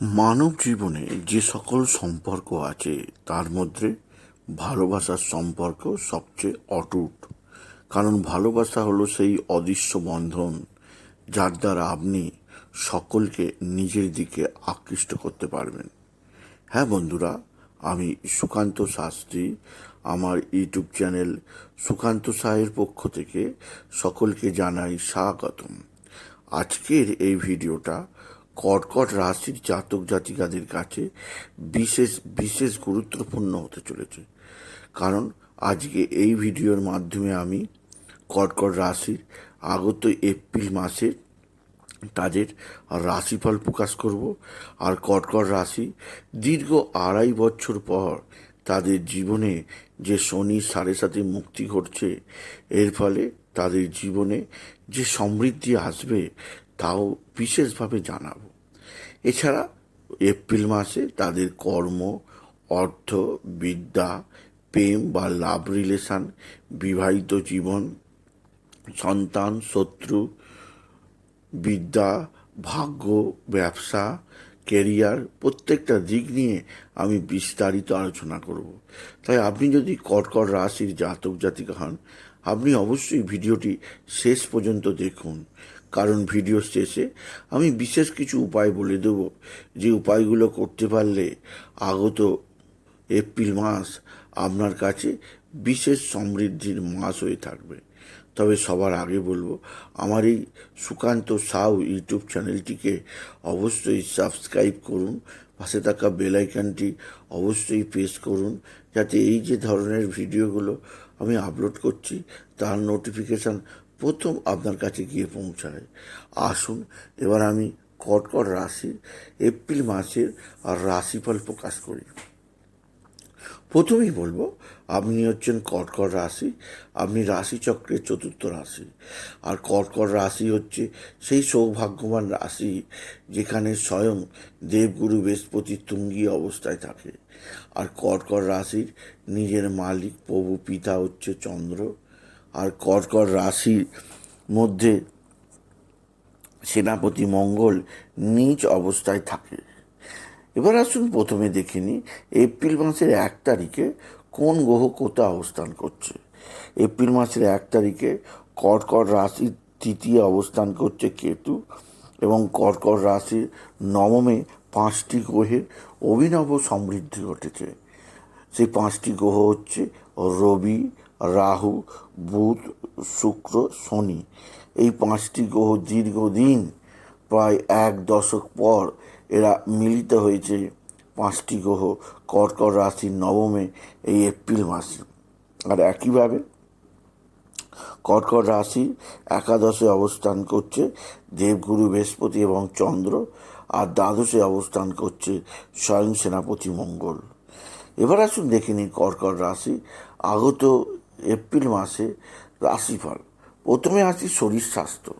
মানব জীবনে যে সকল সম্পর্ক আছে, তার মধ্যে ভালোবাসার সম্পর্ক সবচেয়ে অটুট। কারণ ভালোবাসা হলো সেই অদৃশ্য বন্ধন, যার দ্বারা আপনি সকলকে নিজের দিকে আকৃষ্ট করতে পারবেন। হ্যাঁ বন্ধুরা, আমি সুকান্ত শাস্ত্রী। আমার ইউটিউব চ্যানেল সুকান্ত সাহের পক্ষ থেকে সকলকে জানাই স্বাগতম। আজকের এই ভিডিওটা কর্কট রাশির জাতক জাতিকাদের কাছে বিশেষ বিশেষ গুরুত্বপূর্ণ হতে চলেছে। কারণ আজকে এই ভিডিওর মাধ্যমে আমি কর্কট রাশির আগত এপ্রিল মাসের তাদের রাশিফল প্রকাশ করব আর কর্কট রাশি দীর্ঘ আড়াই বছর পর তাদের জীবনে যে শনি সাড়ে সাথে মুক্তি ঘটছে, এর ফলে তাদের জীবনে যে সমৃদ্ধি আসবে তাও বিশেষভাবে জানাব। এছাড়া এপ্রিল মাসে তাদের কর্ম, অর্থ, বিদ্যা, প্রেম বা লাভ রিলেশন, বিবাহিত জীবন, সন্তান, শত্রু, বিদ্যা, ভাগ্য, ব্যবসা কেরিয়ার প্রত্যেকটা দিক নিয়ে আমি বিস্তারিত আলোচনা করব। তাই আপনি যদি কর্কট রাশির জাতক জাতিকা হন, আপনি অবশ্যই ভিডিওটি শেষ পর্যন্ত দেখুন। কারণ ভিডিও শেষে আমি বিশেষ কিছু উপায় বলে দেব যে উপায়গুলো করতে পারলে আগত এপ্রিল মাস আপনার কাছে বিশেষ সমৃদ্ধির মাস হয়ে থাকবে। তবে সবার আগে বলব, আমার এই সুকান্ত সাউ ইউটিউব চ্যানেলটিকে অবশ্যই সাবস্ক্রাইব করুন, পাশে থাকা বেলাইকানটি অবশ্যই প্রেস করুন, যাতে এই যে ধরনের ভিডিওগুলো আমি আপলোড করছি, তার নোটিফিকেশান প্রথম আপনার কাছে গিয়ে পৌঁছায়। আসুন, এবার আমি কটকট রাশির এপ্রিল মাসের রাশিফল প্রকাশ করি। প্রথমেই বলব, আপনি হচ্ছেন কর্কট রাশি, আপনি রাশিচক্রের চতুর্থ রাশি। আর কর্কট রাশি হচ্ছে সেই সৌভাগ্যবান রাশি যেখানে স্বয়ং দেবগুরু বৃহস্পতি তুঙ্গি অবস্থায় থাকে। আর কর্কট রাশির নিজের মালিক প্রভু, পিতা হচ্ছে চন্দ্র। আর কর্কট রাশির মধ্যে সেনাপতি মঙ্গল নিজ অবস্থায় থাকে। এবার আসুন প্রথমে দেখে নিই, এপ্রিল মাসের এক তারিখে কোন গ্রহ কোথা অবস্থান করছে? এপ্রিল মাসের এক তারিখে কর্কট রাশির তৃতীয় অবস্থান করছে কেতু এবং কর্কট রাশির নবমে পাঁচটি গ্রহের অভিনব সমৃদ্ধি ঘটেছে। সেই পাঁচটি গ্রহ হচ্ছে রবি রাহু, বুধ, শুক্র, শনি। এই পাঁচটি গ্রহ দীর্ঘদিন, প্রায় এক দশক পর এরা মিলিত হয়েছে। পাঁচটি গ্রহ কর্কট রাশির নবমে এই এপ্রিল মাসে। আর একইভাবে কর্কট রাশি একাদশে অবস্থান করছে দেবগুরু, বৃহস্পতি এবং চন্দ্র, আর দ্বাদশে অবস্থান করছে স্বয়ং সেনাপতি মঙ্গল। এবার আসুন দেখে নিই কর্কট রাশি আগত এপ্রিল মাসে রাশিফল। প্রথমে আসি শরীর স্বাস্থ্য।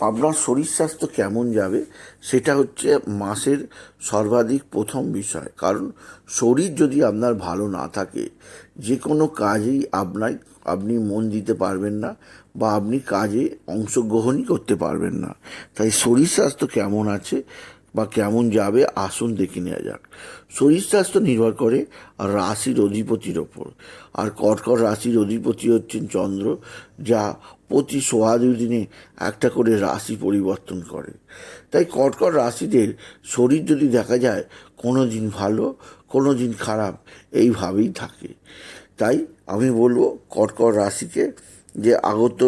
আপনার শরীর স্বাস্থ্য কেমন যাবে, সেটা হচ্ছে মাসের সর্বাধিক প্রথম বিষয়। কারণ শরীর যদি আপনার ভালো না থাকে যে কোনো কাজেই আপনার আপনি মন দিতে পারবেন না বা আপনি কাজে অংশগ্রহণই করতে পারবেন না। তাই শরীর স্বাস্থ্য কেমন আছে বা কেমন যাবে, আসুন দেখে নেওয়া যাক। শরীর স্বাস্থ্য নির্ভর করে আর রাশির অধিপতির ওপর। আর কর্কট রাশির অধিপতি হচ্ছেন চন্দ্র, যা প্রতি সোয়া দুই দিনে একটা করে রাশি পরিবর্তন করে। তাই কর্কট রাশিদের শরীর যদি দেখা যায় কোনো দিন ভালো কোনো দিন খারাপ, এইভাবেই থাকে। তাই আমি বলব কর্কট রাশিকে যে আগত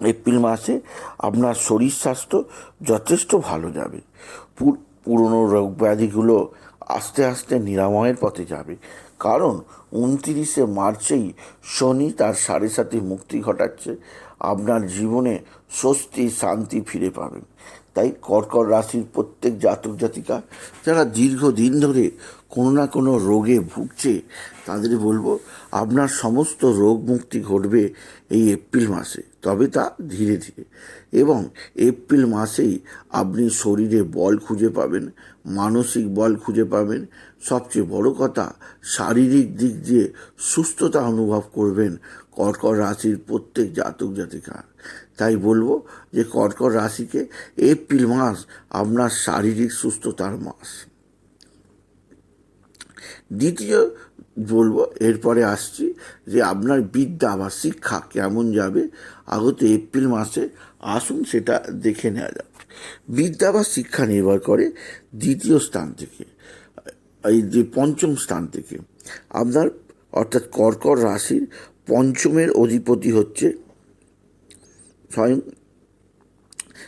এপ্রিল মাসে আপনার শরীর স্বাস্থ্য যথেষ্ট ভালো যাবে। পুরনো রোগ ব্যাধিগুলো আস্তে আস্তে নিরাময়ের পথে যাবে। কারণ উনতিরিশে মার্চেই শনি তার সাড়ে সাথে মুক্তি ঘটাচ্ছে, আপনার জীবনে স্বস্তি, শান্তি ফিরে পাবেন। তাই কর্কট রাশির প্রত্যেক জাতক জাতিকা, যারা দীর্ঘদিন ধরে কোনো না কোনো রোগে ভুগছে, তাদের বলব আপনার সমস্ত রোগ মুক্তি ঘটবে এই এপ্রিল মাসে। তবে তা ধীরে ধীরে। এবং এপ্রিল মাসেই আপনি শরীরে বল খুঁজে পাবেন, মানসিক বল খুঁজে পাবেন। সবচেয়ে বড় কথা, শারীরিক দিক দিয়ে সুস্থতা অনুভব করবেন কর্কট রাশির প্রত্যেক জাতক জাতিকা তাই বলব যে কর্কট রাশিকে এপ্রিল মাস আপনার শারীরিক সুস্থতার মাস। দ্বিতীয় বলব। এরপরে আসছি যে আপনার বিদ্যা বা শিক্ষা কেমন যাবে? আগত এপ্রিল মাসে আসুন সেটা দেখে নেওয়া যাক। বিদ্যা বা শিক্ষা নির্ভর করে দ্বিতীয় স্থান থেকে, এই যে পঞ্চম স্থান থেকে। আপনার অর্থাৎ কর্কট রাশির পঞ্চমের অধিপতি হচ্ছে স্বয়ং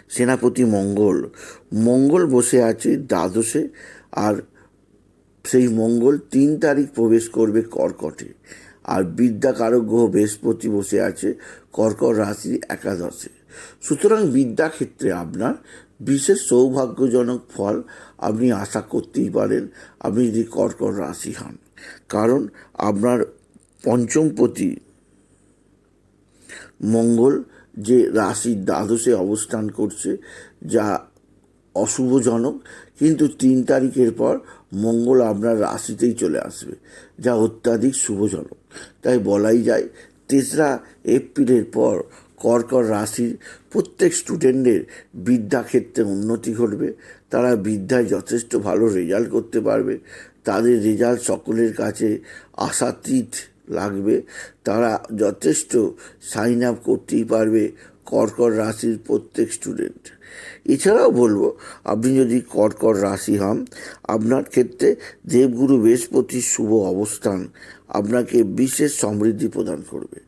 সেনাপতি মঙ্গল। মঙ্গল বসে আছে দ্বাদশে আর সেই মঙ্গল তিন তারিখ প্রবেশ করবে কর্কটে। আর বিদ্যাকারক গ্রহ বৃহস্পতি বসে আছে কর্কট রাশির একাদশে। সুতরাং বিদ্যাক্ষেত্রে আপনার বিশেষ সৌভাগ্যজনক ফল আপনি আশা করতেই পারেন আপনি যদি কর্কট রাশি হন। কারণ আপনার পঞ্চমপতি মঙ্গল যে রাশির দ্বাদশে অবস্থান করছে, যা অশুভজনক, কিন্তু তিন তারিখের পর মঙ্গল আপনার রাশিতেই চলে আসবে, যা অত্যাধিক শুভজনক। তাই বলাই যায়, তেসরা এপ্রিলের পর কর্কর রাশির প্রত্যেক স্টুডেন্টের বিদ্যাক্ষেত্রে উন্নতি ঘটবে, তারা বিদ্যায় যথেষ্ট ভালো রেজাল্ট করতে পারবে, তাদের রেজাল্ট সকলের কাছে আশাতীত লাগবে, তারা যথেষ্ট সাইন আপ করতেই পারবে কর্কর রাশির প্রত্যেক স্টুডেন্ট এছাড়াও বলব, আপনি যদি কর্কট রাশি হন, আপনার ক্ষেত্রে দেবগুরু বৃহস্পতির শুভ অবস্থান আপনাকে বিশেষ সমৃদ্ধি প্রদান করবে।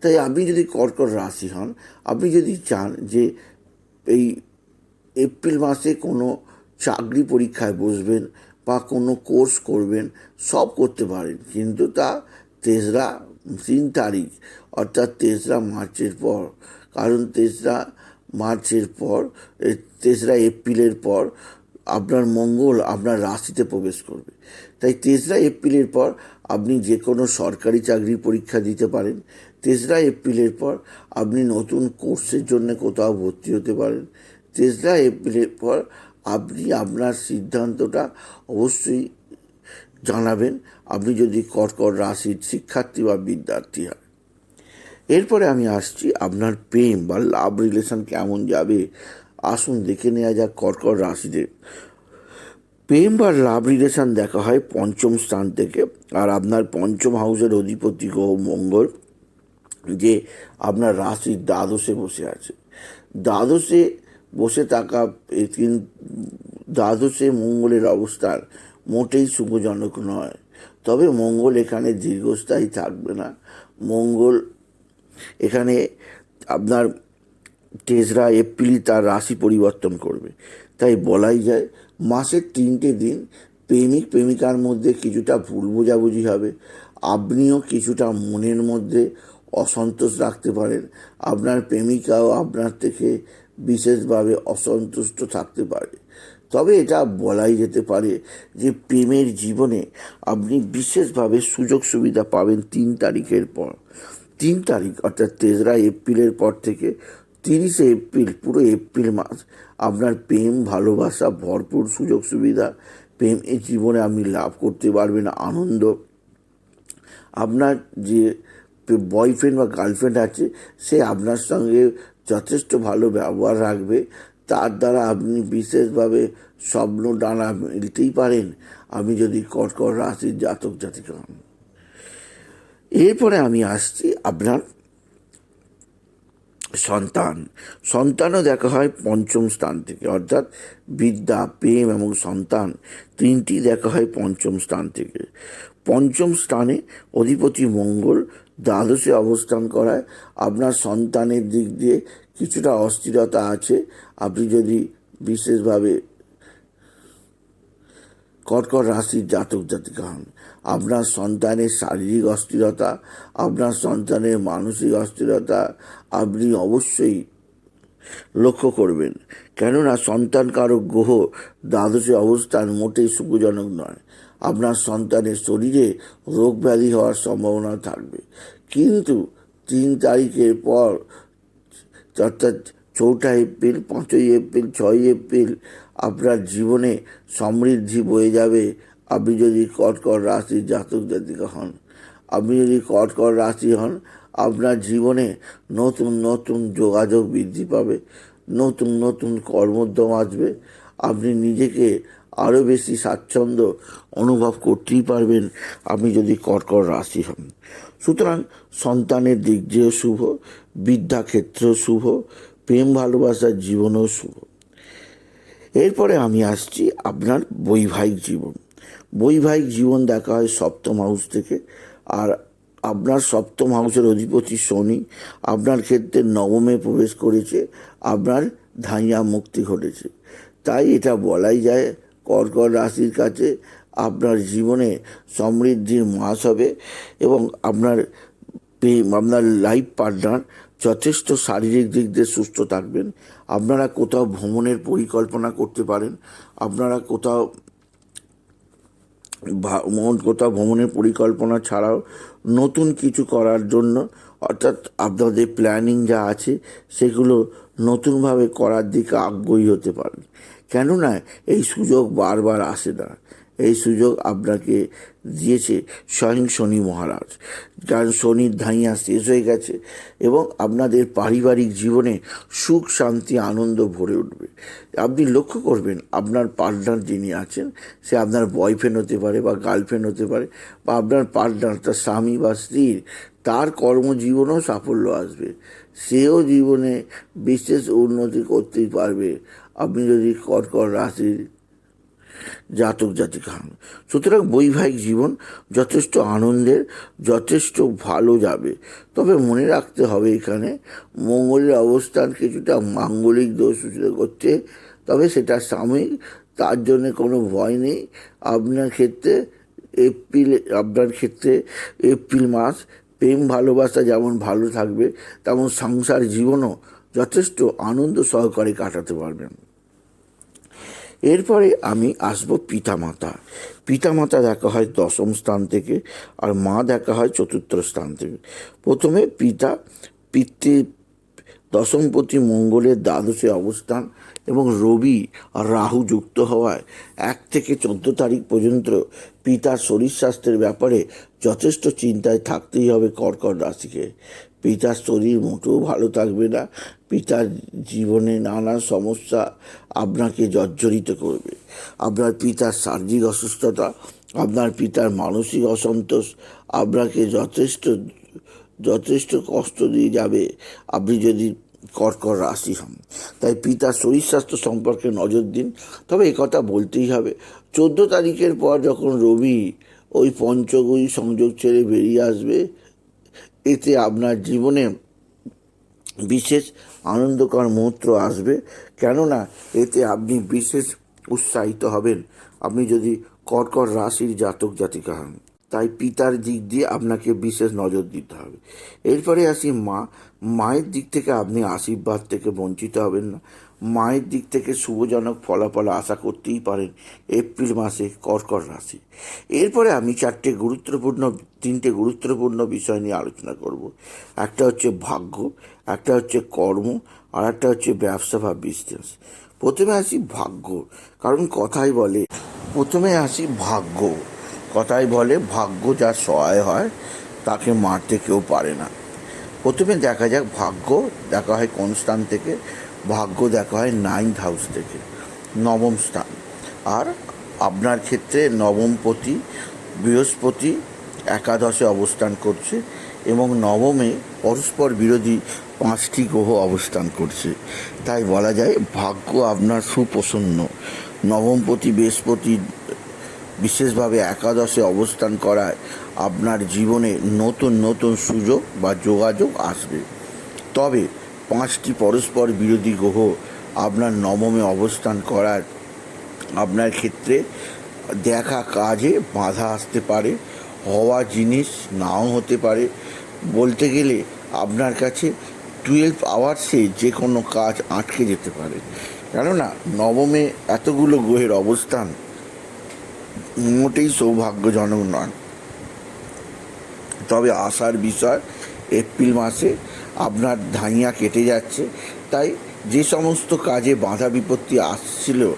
তাই আপনি যদি কর্কট রাশি হন, আপনি যদি চান যে এই এপ্রিল মাসে কোনো চাকরি পরীক্ষায় বসবেন বা কোনো কোর্স করবেন, সব করতে পারেন। কিন্তু তা তেসরা তিন তারিখ অর্থাৎ তেসরা মার্চের পর। কারণ তেসরা মার্চের পর তেসরা এপ্রিলের পর আপনার মঙ্গল আপনার রাশিতে প্রবেশ করবে। তাই তেসরা এপ্রিলের পর আপনি যে কোনো সরকারি চাকরি পরীক্ষা দিতে পারেন। তেসরা এপ্রিলের পর আপনি নতুন কোর্সের জন্য কোথাও ভর্তি হতে পারেন। তেসরা এপ্রিলের পর আপনি আপনার সিদ্ধান্তটা অবশ্যই জানাবেন। আপনি যদি কর্কট রাশির শিক্ষার্থী বা বিদ্যার্থী হন। এরপরে আমি আসছি আপনার প্রেম বা লাভ রিলেশন কেমন যাবে? আসুন দেখে নেওয়া যাক কর্কট রাশিতে। প্রেম বা লাভ রিলেশন দেখা হয় পঞ্চম স্থান থেকে। আর আপনার পঞ্চম হাউসের অধিপতি গ্রহ মঙ্গল, যে আপনার রাশির দ্বাদশে বসে আছে। দ্বাদশে বসে থাকা দ্বাদশে মঙ্গলের অবস্থান মোটেই শুভজনক নয়। তবে মঙ্গল এখানে দীর্ঘস্থায়ী থাকবে না। মঙ্গল এখানে আপনার তেসরা, এপ্রিল তার রাশি পরিবর্তন করবে। তাই বলাই যায়, মাসের তিনটে দিন প্রেমিক, প্রেমিকার মধ্যে কিছুটা ভুল বোঝাবুঝি হবে। আপনিও কিছুটা মনের মধ্যে অসন্তোষ রাখতে পারেন। আপনার প্রেমিকাও আপনার থেকে বিশেষভাবে অসন্তুষ্ট থাকতে পারে। তবে এটা বলাই যেতে পারে যে প্রেমের জীবনে আপনি বিশেষভাবে সুযোগ সুবিধা পাবেন তিন তারিখের পর। তিন তারিখ, অর্থাৎ তেসরা এপ্রিলের পর থেকে তিরিশে এপ্রিল, পুরো এপ্রিল মাস, আপনার প্রেম, ভালোবাসা, ভরপুর সুযোগ সুবিধা, প্রেম এই জীবনে আপনি লাভ করতে পারবেন, আনন্দ। আপনার যে বয়ফ্রেন্ড বা গার্লফ্রেন্ড আছে, সে আপনার সঙ্গে যথেষ্ট ভালো ব্যবহার রাখবে। তার দ্বারা আপনি বিশেষভাবে স্বপ্ন ডানা মিলতেই পারেন। আপনি যদি কর্কট রাশির জাতক জাতিকা হন। এরপরে আমি আসছি আপনার সন্তান। সন্তানও দেখা হয় পঞ্চম স্থান থেকে, অর্থাৎ বিদ্যা, প্রেম এবং সন্তান তিনটি দেখা হয় পঞ্চম স্থান থেকে। পঞ্চম স্থানে অধিপতি মঙ্গল দ্বাদশে অবস্থান করায়। আপনার সন্তানের দিক দিয়ে কিছুটা অস্থিরতা আছে। আপনি যদি বিশেষভাবে কর্কট রাশির জাতক জাতিকা হন আপনার সন্তানের শারীরিক অস্থিরতা, আপনার সন্তানের মানসিক অস্থিরতা আপনি অবশ্যই লক্ষ্য করবেন। কেননা সন্তান কারক গ্রহ, দ্বাদশে অবস্থান মোটেই সুখজনক নয়। আপনার সন্তানের শরীরে রোগ ব্যাধি হওয়ার সম্ভাবনা থাকবে। কিন্তু তিন তারিখের পর, অর্থাৎ চৌঠা এপ্রিল, পাঁচই এপ্রিল, ছয়ই এপ্রিল, আপনার জীবনে সমৃদ্ধি বয়ে যাবে আপনি যদি কর্কট রাশি জাতক জাতিকা হন, আপনি যদি কর্কট রাশি হন, আপনার জীবনে নতুন নতুন যোগাযোগ বৃদ্ধি পাবে, নতুন নতুন কর্মোদ্যম আসবে, আপনি নিজেকে আরও বেশি স্বাচ্ছন্দ্য অনুভব করতেই পারবেন আপনি যদি কর্কট রাশি হন। সুতরাং সন্তানের দিক দিয়েও শুভ বিদ্যাক্ষেত্রেও শুভ, প্রেম ভালোবাসার জীবনেও শুভ। এরপরে আমি আসছি আপনার বৈবাহিক জীবন। বৈবাহিক জীবন দেখা হয় সপ্তম হাউস থেকে। আর আপনার সপ্তম হাউসের অধিপতি শনি আপনার ক্ষেত্রে নবমে প্রবেশ করেছে, আপনার ধাইয়া মুক্তি ঘটেছে। তাই এটা বলাই যায়, কর্কট রাশির কাছে আপনার জীবনে সমৃদ্ধির মাস হবে এবং আপনার আপনার লাইফ পার্টনার যথেষ্ট শারীরিক দিক দিয়ে সুস্থ থাকবেন। আপনারা কোথাও ভ্রমণের পরিকল্পনা করতে পারেন, আপনারা কোথাও মন কোথাও ভ্রমণের পরিকল্পনা ছাড়াও নতুন কিছু করার জন্য, অর্থাৎ আপনাদের প্ল্যানিং যা আছে, সেগুলো নতুনভাবে করার দিকে আগ্রহী হতে পারেন। কেননা, এই সুযোগ বারবার আসে না। এই সুযোগ আপনাকে দিয়েছে স্বয়ং শনি মহারাজ। কারণ শনির ধাইয়া শেষ হয়ে গেছে এবং আপনাদের পারিবারিক জীবনে সুখ, শান্তি, আনন্দ ভরে উঠবে। আপনি লক্ষ্য করবেন, আপনার পার্টনার যিনি আছেন, সে আপনার বয়ফ্রেন্ড হতে পারে বা গার্লফ্রেন্ড হতে পারে বা আপনার পার্টনার, তার স্বামী বা স্ত্রীর, তার কর্মজীবনেও সাফল্য আসবে। সেও জীবনে বিশেষ উন্নতি করতেই পারবে। আপনি যদি কর্কট রাশির জাতক জাতিকা। হন সুতরাং বৈবাহিক জীবন যথেষ্ট আনন্দের, যথেষ্ট ভালো যাবে। তবে মনে রাখতে হবে এখানে, মঙ্গলের অবস্থান কিছুটা মাঙ্গলিক দোষ সূচিত করছে, তবে সেটা সাময়িক, তার জন্যে কোনো ভয় নেই। আপনার ক্ষেত্রে এপ্রিল, আপনার ক্ষেত্রে এপ্রিল মাস, প্রেম, ভালোবাসা যেমন ভালো থাকবে, তেমন সংসার জীবনও যথেষ্ট আনন্দ সহকারে কাটাতে পারবেন। এরপরে আমি আসব পিতামাতা। পিতামাতা দেখা হয় দশম স্থান থেকে আর মা দেখা হয় চতুর্থ স্থান থেকে। প্রথমে পিতা, পিতৃ দশমপতি মঙ্গলের দ্বাদশে অবস্থান এবং রবি আর রাহু যুক্ত হওয়ায় এক থেকে চোদ্দ তারিখ পর্যন্ত পিতার শরীর স্বাস্থ্যের ব্যাপারে যথেষ্ট চিন্তায় থাকতেই হবে কর্কট রাশিকে। পিতার শরীর মোটেও ভালো থাকবে না পিতার জীবনে নানা সমস্যা আপনাকে জর্জরিত করবে। আপনার পিতার শারীরিক অসুস্থতা, আপনার পিতার মানসিক অসন্তোষ আপনাকে যথেষ্ট যথেষ্ট কষ্ট দিয়ে যাবে। আপনি যদি কর্কট রাশি হন, তাই পিতার শরীর স্বাস্থ্য সম্পর্কে নজর দিন। তবে কথা বলতেই হবে, চোদ্দ তারিখের পর যখন রবি ওই পঞ্চগুই সংযোগ ছেড়ে বেরিয়ে আসবে, এতে আপনার জীবনে বিশেষ আনন্দকর মুহূর্ত আসবে। কেননা এতে আপনি বিশেষ উৎসাহিত হবেন। আপনি যদি কর্কট রাশির জাতক জাতিকা হন, তাই পিতার দিক দিয়ে আপনাকে বিশেষ নজর দিতে হবে। এরপরে আসি মা। মায়ের দিক থেকে আপনি আশীর্বাদ থেকে বঞ্চিত হবেন না। মায়ের দিক থেকে শুভজনক ফলাফল আশা করতেই পারেন এপ্রিল মাসে কর্কট রাশি। এরপরে আমি চারটে গুরুত্বপূর্ণ, তিনটে গুরুত্বপূর্ণ বিষয় নিয়ে আলোচনা করব। একটা হচ্ছে ভাগ্য, একটা হচ্ছে কর্ম, আর একটা হচ্ছে ব্যবসা বা বিজনেস প্রথমে আসি ভাগ্য, কারণ কথাই বলে, প্রথমে আসি ভাগ্য। কথাই বলে ভাগ্য যা সহায় হয়, তাকে মারতে কেউ পারে না। প্রথমে দেখা যাক ভাগ্য, দেখা হয় কোন স্থান থেকে ভাগ্য দেখা হয় নাইন্থ হাউস থেকে, নবম স্থান। আর আপনার ক্ষেত্রে নবমপতি বৃহস্পতি একাদশে অবস্থান করছে এবং নবমে পরস্পর বিরোধী পাঁচটি গ্রহ অবস্থান করছে। তাই বলা যায় ভাগ্য আপনার সুপ্রসন্ন। নবমপতি বৃহস্পতি বিশেষভাবে একাদশে অবস্থান করায় আপনার জীবনে নতুন নতুন সুযোগ বা যোগাযোগ আসবে। তবে পাঁচটি পরস্পর বিরোধী গ্রহ আপনার নবমে অবস্থান করার আপনার ক্ষেত্রে দেখা কাজে বাধা আসতে পারে, হওয়া জিনিস নাও হতে পারে। বলতে গেলে আপনার কাছে টুয়েলভ আওয়ার্সে যে কোনো কাজ আটকে যেতে পারে। কেননা নবমে এতগুলো গ্রহের অবস্থান মোটেই সৌভাগ্যজনক নয়। তবে আসার বিষয় এপ্রিল মাসে আপনার ধাইয়া কেটে যাচ্ছে। তাই যে সমস্ত কাজে বাধা বিপত্তি আসছিল,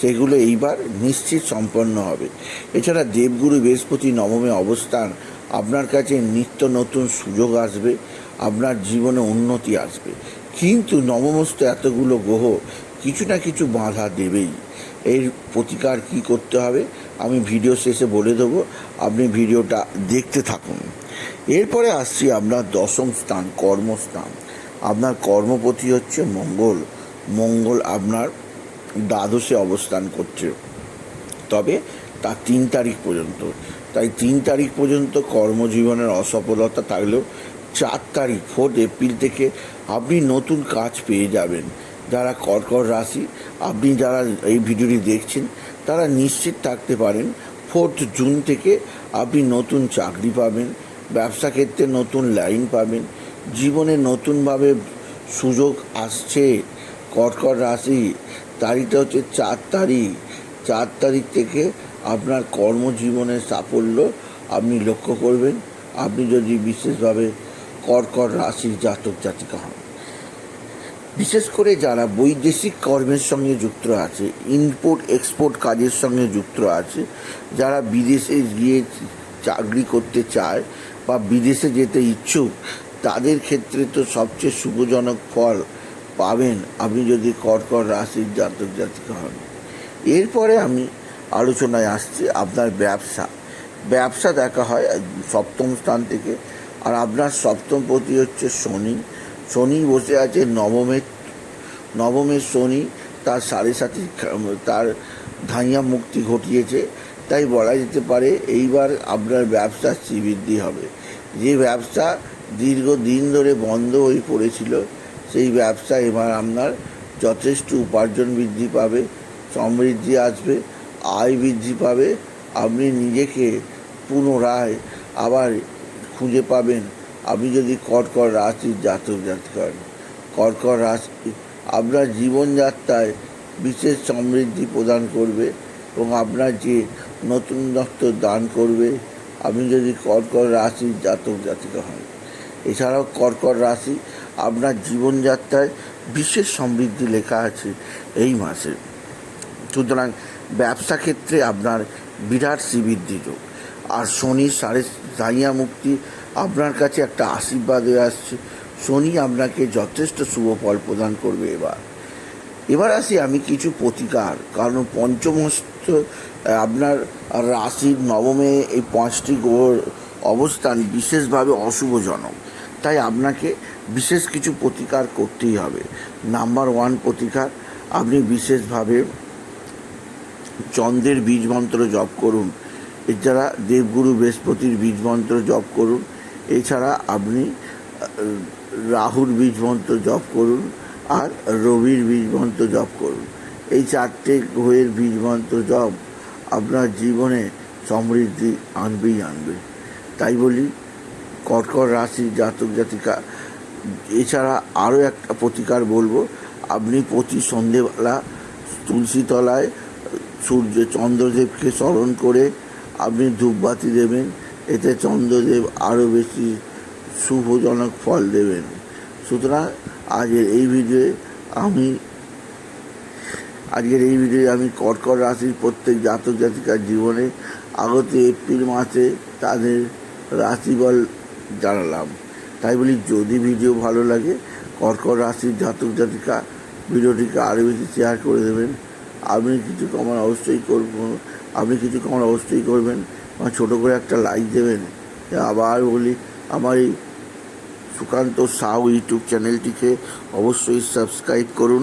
সেগুলো এইবার নিশ্চিত সম্পন্ন হবে। এছাড়া দেবগুরু বৃহস্পতি নবমে অবস্থান, আপনার কাছে নিত্য নতুন সুযোগ আসবে, আপনার জীবনে উন্নতি আসবে। কিন্তু নবমস্ত এতগুলো গ্রহ কিছু না কিছু বাধা দেবেই। এর প্রতিকার কি করতে হবে, আমি ভিডিও শেষে বলে দেবো। আপনি ভিডিওটা দেখতে থাকুন। এরপরে আসছি আপনার দশম স্থান, কর্মস্থান। আপনার কর্মপতি হচ্ছে মঙ্গল। মঙ্গল আপনার দ্বাদশে অবস্থান করছে। তবে তা তিন তারিখ পর্যন্ত। তাই তিন তারিখ পর্যন্ত কর্মজীবনের অসফলতা থাকলেও চার তারিখ ফোর্থ এপ্রিল থেকে আপনি নতুন কাজ পেয়ে যাবেন। যারা কর্কট রাশি, আপনি যারা এই ভিডিওটি দেখছেন, তারা নিশ্চিত থাকতে পারেন ফোর্থ জুন থেকে আপনি নতুন চাকরি পাবেন। ব্যবসা ক্ষেত্রে নতুন লাইন পাবেন। জীবনে নতুনভাবে সুযোগ আসছে। কর্কট রাশি, তারিখটা হচ্ছে চার তারিখ। চার তারিখ থেকে আপনার কর্মজীবনের সাফল্য আপনি লক্ষ্য করবেন। আপনি যদি বিশেষভাবে কর্কট রাশির জাতক জাতিকা হন। বিশেষ করে যারা বৈদেশিক কর্মের সঙ্গে যুক্ত আছে ইম্পোর্ট এক্সপোর্ট কাজের সঙ্গে যুক্ত আছে, যারা বিদেশে গিয়ে চাকরি করতে চায় বা বিদেশে যেতে ইচ্ছুক, তাদের ক্ষেত্রে তো সবচেয়ে শুভজনক ফল পাবেন আপনি যদি কর্কট রাশির জাতক জাতিকা হন। এরপরে আমি আলোচনায় আসছি আপনার ব্যবসা। ব্যবসা দেখা হয় সপ্তম স্থান থেকে, আর আপনার সপ্তম পতি হচ্ছে শনি। শনি বসে আছে নবমের নবমের শনি তার সাড়ে সাথে তার ধাইয়া মুক্তি ঘটিয়েছে। তাই বলা যেতে পারে এইবার আপনার ব্যবসার শ্রীবৃদ্ধি হবে। যে ব্যবসা দীর্ঘদিন ধরে বন্ধ হয়ে পড়েছিল, সেই ব্যবসা এবার আপনার যথেষ্ট উপার্জন বৃদ্ধি পাবে, সমৃদ্ধি আসবে, আয় বৃদ্ধি পাবে। আপনি নিজেকে পুনরায় আবার খুঁজে পাবেন। আপনি যদি কর্কট রাশির জাতক জাতক হন কর্কট রাশি আপনার জীবনযাত্রায় বিশেষ সমৃদ্ধি প্রদান করবে এবং আপনার যে নতুনত্ব দান করবে আপনি যদি কর্কর রাশি জাতক জাতিকা হন, এছাড়াও কর্কর রাশি আপনার জীবনযাত্রায় বিশেষ সমৃদ্ধি লেখা আছে এই মাসে। সুতরাং ব্যবসা ক্ষেত্রে আপনার বিরাট শ্রীবৃদ্ধি যোগ। আর শনি সাড়ে সাইয়া মুক্তি আপনার কাছে একটা আশীর্বাদ হয়ে আসছে। শনি আপনাকে যথেষ্ট শুভ ফল প্রদান করবে এবার। এবার আসি আমি কিছু প্রতিকার, কারণ পঞ্চমস্ত আপনার রাশির নবমে এই পাঁচটি গ্রহর অবস্থান বিশেষভাবে অশুভজনক। তাই আপনাকে বিশেষ কিছু প্রতিকার করতেই হবে। নাম্বার ওয়ান প্রতিকার, আপনি বিশেষভাবে চন্দ্রের বীজ মন্ত্র জপ করুন। এছাড়া দেবগুরু বৃহস্পতির বীজ মন্ত্র জপ করুন। এছাড়া আপনি রাহুর বীজ মন্ত্র জপ করুন আর রবির বীজ মন্ত্র জপ করুন। এই চারটে গ্রহের বীজ মন্ত্র জপ আপনার জীবনে সমৃদ্ধি আনবেই আনবে। তাই বলি, কর্কট রাশি জাতক জাতিকা, এছাড়া আরও একটা প্রতিকার বলব, আপনি প্রতি সন্ধেবেলা তুলসী তলায় সূর্য চন্দ্রদেবকে স্মরণ করে আপনি ধূপবাতি দেবেন, এতে চন্দ্রদেব আরও বেশি শুভজনক ফল দেবেন। সুতরাং আজকের এই ভিডিওয়ে আমি আজকের এই ভিডিও আমি কর্কট রাশির প্রত্যেক জাতক জাতিকার জীবনে আগত এপ্রিল মাসে তাদের রাশিবল জানালাম। তাই বলি, যদি ভিডিও ভালো লাগে, কর্কট রাশির জাতক জাতিকা ভিডিওটিকে আরও বেশি শেয়ার করে দেবেন। আপনি কিছু কমান অবশ্যই করব আপনি কিছু কমান অবশ্যই করবেন। আমার ছোটো করে একটা লাইক দেবেন। আবার বলি, আমার এই সুকান্ত সাউ ইউটিউব চ্যানেলটিকে অবশ্যই সাবস্ক্রাইব করুন।